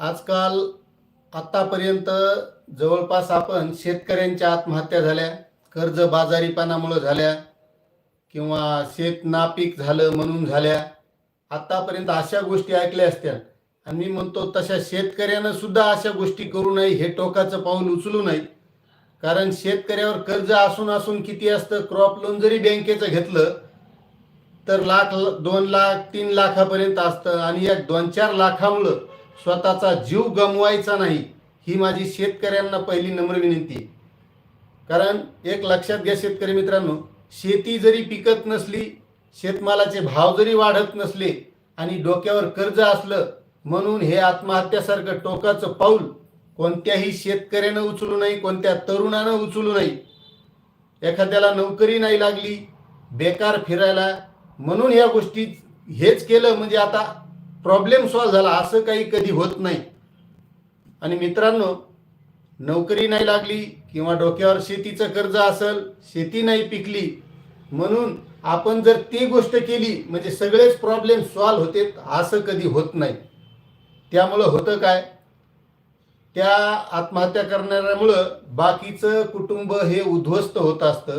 आजकाल आत्तापर्यंत जवळपास आपण शेतकऱ्यांच्या आत्महत्या झाल्या कर्ज बाजारीपणामुळं झाल्या किंवा शेत नापीक झालं म्हणून झाल्या. आत्तापर्यंत अशा गोष्टी ऐकल्या असत्या. आणि मी म्हणतो तशा शेतकऱ्यानं सुद्धा अशा गोष्टी करू नये हे टोकाचं पाऊल उचलू नये. कारण शेतकऱ्यावर कर्ज असून असून किती असतं क्रॉप लोन जरी बँकेचं घेतलं तर लाख दोन लाख तीन लाखापर्यंत असतं. आणि या दोन चार लाखामुळं स्वतःचा जीव गमवायचा नाही ही माझी शेतकऱ्यांना पहिली नम्र विनंती आहे. कारण एक लक्षात घ्या शेतकरी मित्रांनो शेती जरी पिकत नसली शेतमालाचे भाव जरी वाढत नसले आणि डोक्यावर कर्ज असलं म्हणून हे आत्महत्यासारखं टोकाचं पाऊल कोणत्याही शेतकऱ्यानं उचलू नाही कोणत्या तरुणानं उचलू नाही एखाद्याला नोकरी नाही लागली बेकार फिरायला म्हणून या गोष्टी हेच केलं म्हणजे आता प्रॉब्लेम सॉल्व्ह झाला असं काही कधी होत नाही. आणि मित्रांनो नोकरी नाही लागली किंवा डोक्यावर शेतीचं कर्ज असेल शेती नाही पिकली म्हणून आपण जर ती गोष्ट केली म्हणजे सगळेच प्रॉब्लेम सॉल्व्ह होते असं कधी होत नाही. त्यामुळं होतं काय? त्या आत्महत्या करणाऱ्यामुळं बाकीचं कुटुंब हे उद्ध्वस्त होत असतं.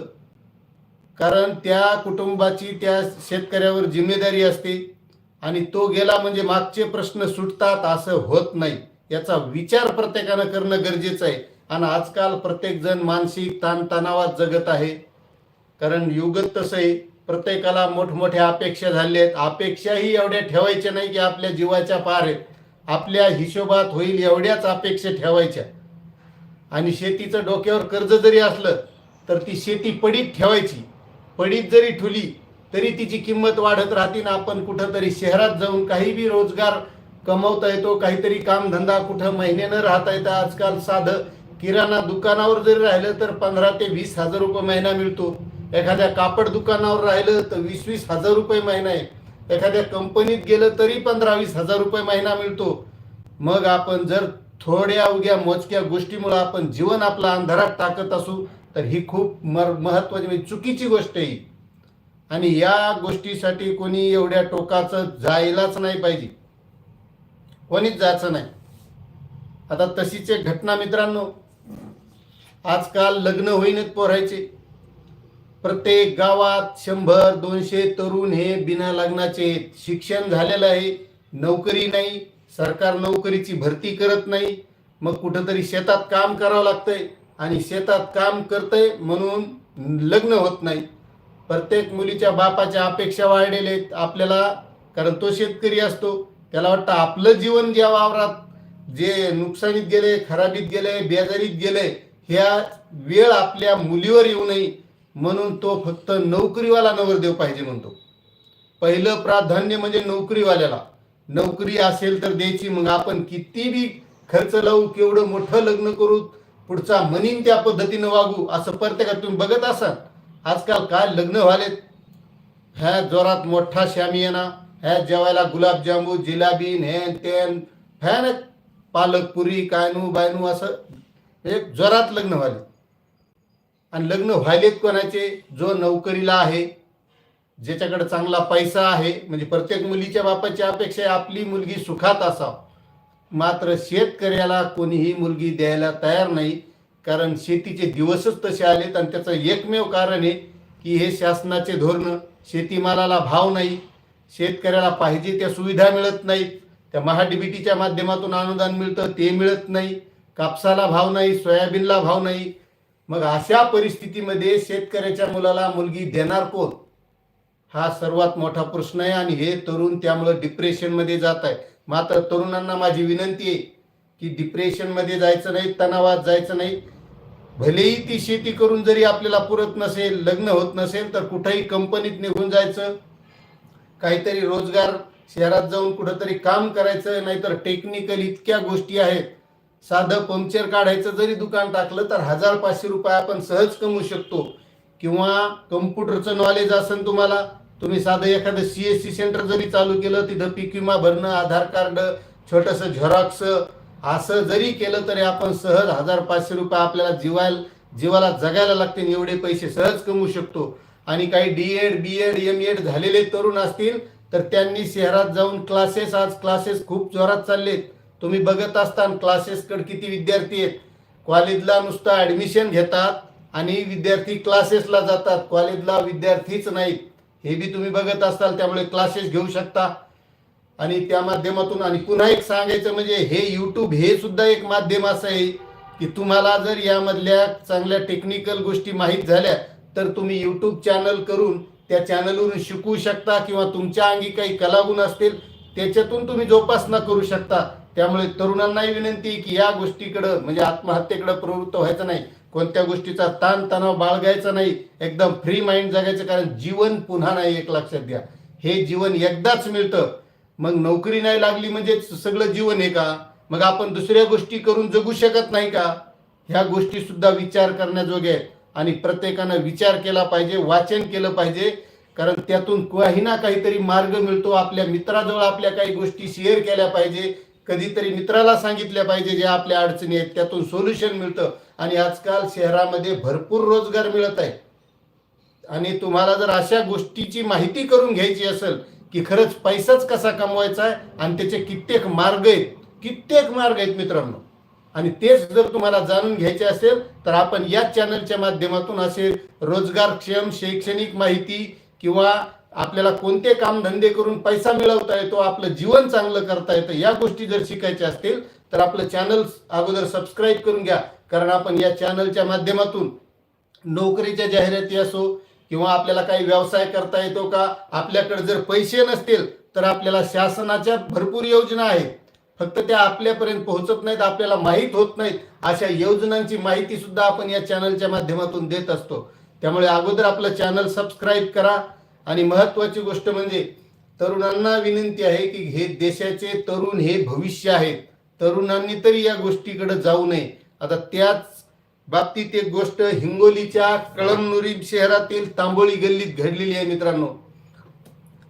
कारण त्या कुटुंबाची त्या शेतकऱ्यावर जिम्मेदारी असते. आणि तो गेला म्हणजे मागचे प्रश्न सुटतात असं होत नाही. याचा विचार प्रत्येकानं करणं गरजेचं आहे. आणि आजकाल प्रत्येकजण मानसिक ताणतणावात जगत आहे. कारण युगत तसं आहे प्रत्येकाला मोठमोठ्या अपेक्षा झाल्या आहेत. अपेक्षाही एवढ्या ठेवायच्या नाही की आपल्या जीवाच्या पार आहेत आपल्या हिशोबात होईल एवढ्याच अपेक्षा ठेवायच्या. आणि शेतीचं डोक्यावर कर्ज जरी असलं तर ती शेती पडीत ठेवायची. पडीत जरी ठुली तरी तिची किंमत वाढत राहते ना. आपण कुठंतरी शहरात जाऊन काही बी रोजगार कमवता येतो काहीतरी कामधंदा कुठं महिन्यानं राहता येतं. आजकाल साधं किराणा दुकानावर जरी राहिलं तर पंधरा ते वीस हजार रुपये महिना मिळतो. एखाद्या कापड दुकानावर राहिलं तर वीस वीस हजार रुपये महिना आहे. एखाद्या कंपनीत गेलं तरी पंधरा वीस हजार रुपये महिना मिळतो. मग आपण जर थोड्या उग्या मोजक्या गोष्टीमुळे आपण जीवन आपलं अंधारात टाकत असू तर ही खूप मर महत्वाची म्हणजे चुकीची गोष्ट आहे. ही. आणि या गोष्टीसाठी कोणी एवढ्या टोकाचं जायलाच नाही पाहिजे. कोणीच जायचं नाही. आता तशीच एक घटना मित्रांनो. आजकाल लग्न होईनच पोरायचे. प्रत्येक गावात शंभर दोनशे तरुण हे बिना लग्नाचे शिक्षण झालेलं आहे. नोकरी नाही. सरकार नोकरीची भरती करत नाही. मग कुठंतरी शेतात काम करावं लागतंय. आणि शेतात काम करतंय म्हणून लग्न होत नाही. प्रत्येक मुलीच्या बापाच्या अपेक्षा वाढलेल्या आहेत. आपल्याला कारण तो शेतकरी असतो त्याला वाटतं आपलं जीवन ज्या वावरात जे नुकसानीत गेले खराबीत गेले बेजारीत गेले ह्या वेळ आपल्या मुलीवर येऊ नये. म्हणून तो फक्त नोकरीवाला नवरदेव पाहिजे म्हणतो. पहिलं प्राधान्य म्हणजे नोकरीवाल्याला. नोकरी असेल तर द्यायची मग आपण किती बी खर्च लावू केवढं मोठं लग्न करू पुढचा म्हणीन त्या पद्धतीनं वागू असं प्रत्येकात तुम्ही बघत असाल. आजकाल काय लग्न व्हालेत? ह्या जोरात मोठा शामियाना ह्या जेवायला गुलाबजामू जिलाबी हेन तेन फॅन पालकपुरी कायनू बायनू असं एक जोरात लग्न व्हाले आणि लग्न व्हायलेत कोणाचे? जो नोकरीला आहे ज्याच्याकडे चांगला पैसा आहे म्हणजे प्रत्येक मुलीच्या बापाची अपेक्षा आपली मुलगी सुखात असावं. मात्र शेतकऱ्याला कोणीही मुलगी द्यायला तयार नाही. कारण शेतीचे दिवसच तसे आलेत आणि त्याचं एकमेव कारण आहे की हे शासनाचे धोरणं शेतीमालाला भाव नाही शेतकऱ्याला पाहिजे त्या सुविधा मिळत नाहीत त्या महाडीबीटीच्या माध्यमातून अनुदान मिळतं ते मिळत नाही कापसाला भाव नाही सोयाबीनला भाव नाही. मग अशा परिस्थितीमध्ये शेतकऱ्याच्या मुलाला मुलगी देणार कोण? हा सर्वात मोठा प्रश्न आहे आणि हे तरुण त्यामुळं डिप्रेशनमध्ये जात आहे मात्र तरुणांना माझी विनंती आहे की डिप्रेशनमध्ये जायचं नाही तणावात जायचं नाही. भलेही ती शेती करून जरी आपल्याला पुरत नसेल लग्न होत नसेल तर कुठेही कंपनीत निघून जायचं. काहीतरी रोजगार शहरात जाऊन कुठंतरी काम करायचं नाहीतर टेक्निकल इतक्या गोष्टी आहेत. साधं पंक्चर काढायचं जरी दुकान टाकलं तर हजार पाचशे रुपये आपण सहज कमवू शकतो. किंवा कम्प्युटरचं नॉलेज असेल तुम्हाला तुम्ही साधं एखादं सी एस सी सेंटर जरी चालू केलं तिथं पीक विमा भरणं आधार कार्ड छोटंसं झेरॉक्स असं जरी केलं तरी आपण सहज हजार पाचशे रुपये आपल्याला जीवायला जीवाला जगायला लागतील एवढे पैसे सहज कमवू शकतो. आणि काही D Ed B Ed M Ed झालेले तरुण असतील तर त्यांनी शहरात जाऊन क्लासेस आज क्लासेस खूप जोरात चाललेत. तुम्ही बघत असताना क्लासेसकडे किती विद्यार्थी आहेत. कॉलेजला नुसतं ॲडमिशन घेतात आणि विद्यार्थी क्लासेसला जातात. कॉलेजला विद्यार्थीच नाहीत. हे बी तुम्ही बघत असाल त्यामुळे क्लासेस घेऊ शकता. आणि त्या माध्यमातून आणि पुन्हा एक सांगायचं म्हणजे हे यूट्यूब हे सुद्धा एक माध्यम असं आहे की तुम्हाला जर यामधल्या चांगल्या टेक्निकल गोष्टी माहीत झाल्या तर तुम्ही यूट्यूब चॅनल करून त्या चॅनलवरून शिकू शकता किंवा तुमच्या अंगी काही कलागुण असतील त्याच्यातून तुम्ही जोपासना करू शकता. त्यामुळे तरुणांनाही विनंती की या गोष्टीकडं म्हणजे आत्महत्येकडे प्रवृत्त व्हायचं नाही कोणत्या गोष्टीचा ताण तणाव बाळगायचा नाही एकदम फ्री माइंड जगायचं कारण जीवन पुन्हा नाही एक लक्षात घ्या. हे जीवन एकदाच मिळतं मग नोकरी नाही लागली म्हणजे सगळं जीवन आहे का? मग आपण दुसऱ्या गोष्टी करून जगू शकत नाही का? ह्या गोष्टी सुद्धा विचार करण्याजोगे आहेत आणि प्रत्येकानं विचार केला पाहिजे वाचन केलं पाहिजे. कारण त्यातून काही ना काहीतरी मार्ग मिळतो. आपल्या मित्राजवळ आपल्या काही गोष्टी शेअर केल्या पाहिजे. कधीतरी मित्राला सांगितल्या पाहिजे जे आपल्या अडचणी आहेत. त्यातून सोल्युशन मिळतं. आणि आजकाल शहरामध्ये भरपूर रोजगार मिळत आहे. आणि तुम्हाला जर अशा गोष्टीची माहिती करून घ्यायची असेल की खरंच पैसाच कसा कमवायचा आहे आणि त्याचे कित्येक मार्ग आहेत. कित्येक मार्ग आहेत मित्रांनो. आणि तेच जर तुम्हाला जाणून घ्यायचे असेल तर आपण या चॅनलच्या माध्यमातून असे रोजगारक्षम शैक्षणिक माहिती किंवा आपल्याला कोणते काम धंदे करून पैसा मिळवता येतो आपलं जीवन चांगलं करता येतं या गोष्टी जर शिकायच्या असतील तर आपलं चॅनल अगोदर सबस्क्राईब करून घ्या. कारण आपण या चॅनलच्या माध्यमातून नोकरीच्या जाहिराती असो किंवा आपल्याला काही व्यवसाय करता येतो का? आपल्याकडे जर पैसे नसतील तर आपल्याला शासनाच्या भरपूर योजना आहेत. फक्त त्या आपल्यापर्यंत पोहोचत नाहीत आपल्याला माहीत होत नाहीत. अशा योजनांची माहिती सुद्धा आपण या चॅनलच्या माध्यमातून देत असतो. त्यामुळे अगोदर आपलं चॅनल सबस्क्राईब करा. आणि महत्वाची गोष्ट म्हणजे तरुणांना विनंती आहे की हे देशाचे तरुण हे भविष्य आहेत. तरुणांनी तरी या गोष्टीकडे जाऊ नये. आता त्याच बाबतीत एक गोष्ट हिंगोलीच्या कळमनुरी शहरातील तांबोळी गल्लीत घडलेली आहे मित्रांनो.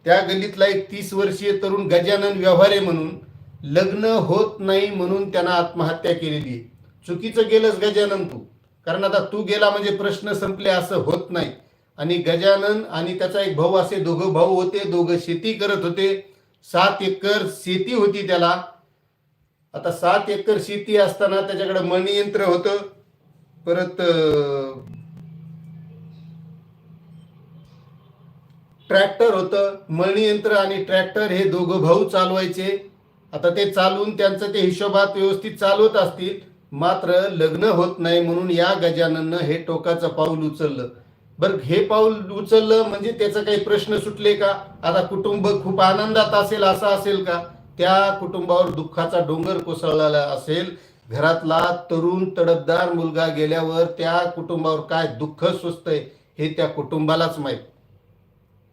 त्या गल्लीतला एक तीस वर्षीय तरुण गजानन व्यवहारे म्हणून लग्न होत नाही म्हणून त्यांना आत्महत्या केलेली आहे. चुकीचं गेलंच गजानन तू. कारण आता तू गेला म्हणजे प्रश्न संपले असं होत नाही. आणि गजानन आणि त्याचा एक भाऊ असे दोघं भाऊ होते दोघं शेती करत होते. सात एकर शेती होती त्याला. आता सात एकर शेती असताना त्याच्याकडे मणियंत्र होतं. परत ट्रॅक्टर होतं मळणी यंत्र आणि ट्रॅक्टर हे दोघं भाऊ चालवायचे. आता ते चालवून त्यांचं ते हिशोबात व्यवस्थित चालवत असतील. मात्र लग्न होत नाही म्हणून या गजानननं हे टोकाचं पाऊल उचललं. बरं हे पाऊल उचललं म्हणजे त्याचा काही प्रश्न सुटले का? आता कुटुंब खूप आनंदात असेल असं असेल का? त्या कुटुंबावर दुःखाचा डोंगर कोसळलेला असेल. घरातला तरुण तडफदार मुलगा गेल्यावर त्या कुटुंबावर काय दुःख सुचतंय हे त्या कुटुंबालाच माहीत.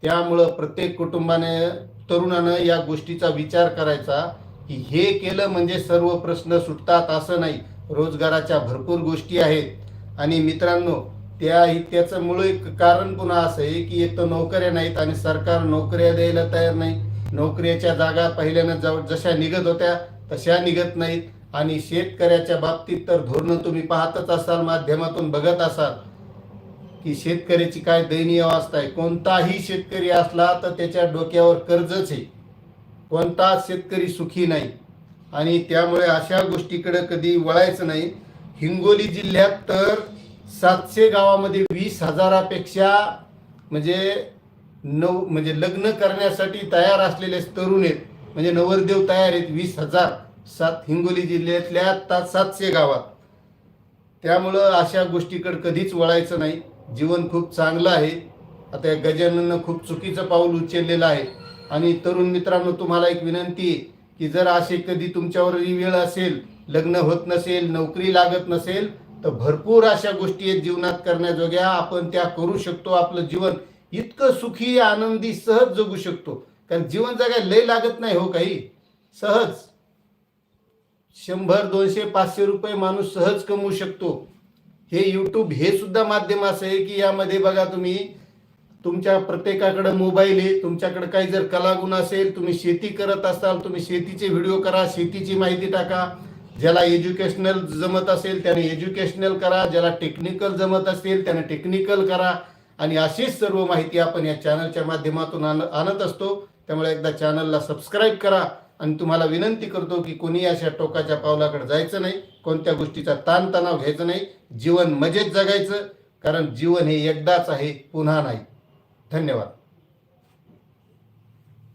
त्यामुळं प्रत्येक कुटुंबाने तरुणानं या गोष्टीचा विचार करायचा की हे केलं म्हणजे सर्व प्रश्न सुटतात असं नाही. रोजगाराच्या भरपूर गोष्टी आहेत. आणि मित्रांनो त्या त्याचं मूळ एक कारण पुन्हा असं आहे की एक तर नोकऱ्या नाहीत आणि सरकार नोकऱ्या द्यायला तयार नाही. नोकऱ्याच्या जागा पहिल्यानं जव जशा निघत होत्या तशा निघत नाहीत. आणि शेतकऱ्याच्या बाबतीत तर धोरणं तुम्ही पाहतच असाल माध्यमातून बघत असाल की शेतकऱ्याची काय दयनीय अवस्था आहे. कोणताही शेतकरी असला तर त्याच्या डोक्यावर कर्जच आहे. कोणताच शेतकरी सुखी नाही. आणि त्यामुळे अशा गोष्टीकडे कधी वळायचं नाही. हिंगोली जिल्ह्यात तर सातशे गावामध्ये वीस हजारापेक्षा म्हणजे नऊ म्हणजे लग्न करण्यासाठी तयार असलेले तरुण आहेत. म्हणजे नवरदेव तयार आहेत वीस हजार. सात हिंगोली जिल्ह्यातल्या ता सातशे गावात. त्यामुळं अशा गोष्टीकडे कधीच वळायचं नाही. जीवन खूप चांगलं आहे. आता या गजानननं खूप चुकीचं पाऊल उचललेलं आहे. आणि तरुण मित्रांनो तुम्हाला एक विनंती आहे की जर असे कधी तुमच्यावर वेळ असेल लग्न होत नसेल नोकरी लागत नसेल तर भरपूर अशा गोष्टी आहेत जीवनात करण्याजोग्या. आपण त्या करू शकतो. आपलं जीवन इतकं सुखी आनंदी सहज जगू शकतो. कारण जीवन जगायला लय लागत नाही हो काही. सहज. शंभर दोनशे पाचशे रुपये माणूस सहज कमवू शकतो. हे यूट्यूब हे सुद्धा माध्यम असं आहे की यामध्ये बघा तुम्ही तुमच्या प्रत्येकाकडे मोबाईल आहे तुमच्याकडे काही जर कलागुण असेल तुम्ही शेती करत असाल तुम्ही शेतीचे व्हिडिओ करा शेतीची माहिती टाका. ज्याला एज्युकेशनल जमत असेल त्याने एज्युकेशनल करा. ज्याला टेक्निकल जमत असेल त्याने टेक्निकल करा. आणि अशीच सर्व माहिती आपण या चॅनलच्या माध्यमातून आण आणत असतो. त्यामुळे एकदा चॅनलला सबस्क्राईब करा. आणि तुम्हाला विनंती करतो की कोणी अशा टोकाच्या पावलाकडे जायचं नाही कोणत्या गोष्टीचा ताणतणाव घ्यायचं नाही जीवन मजेत जगायचं कारण जीवन हे एकदाच आहे पुन्हा नाही. धन्यवाद.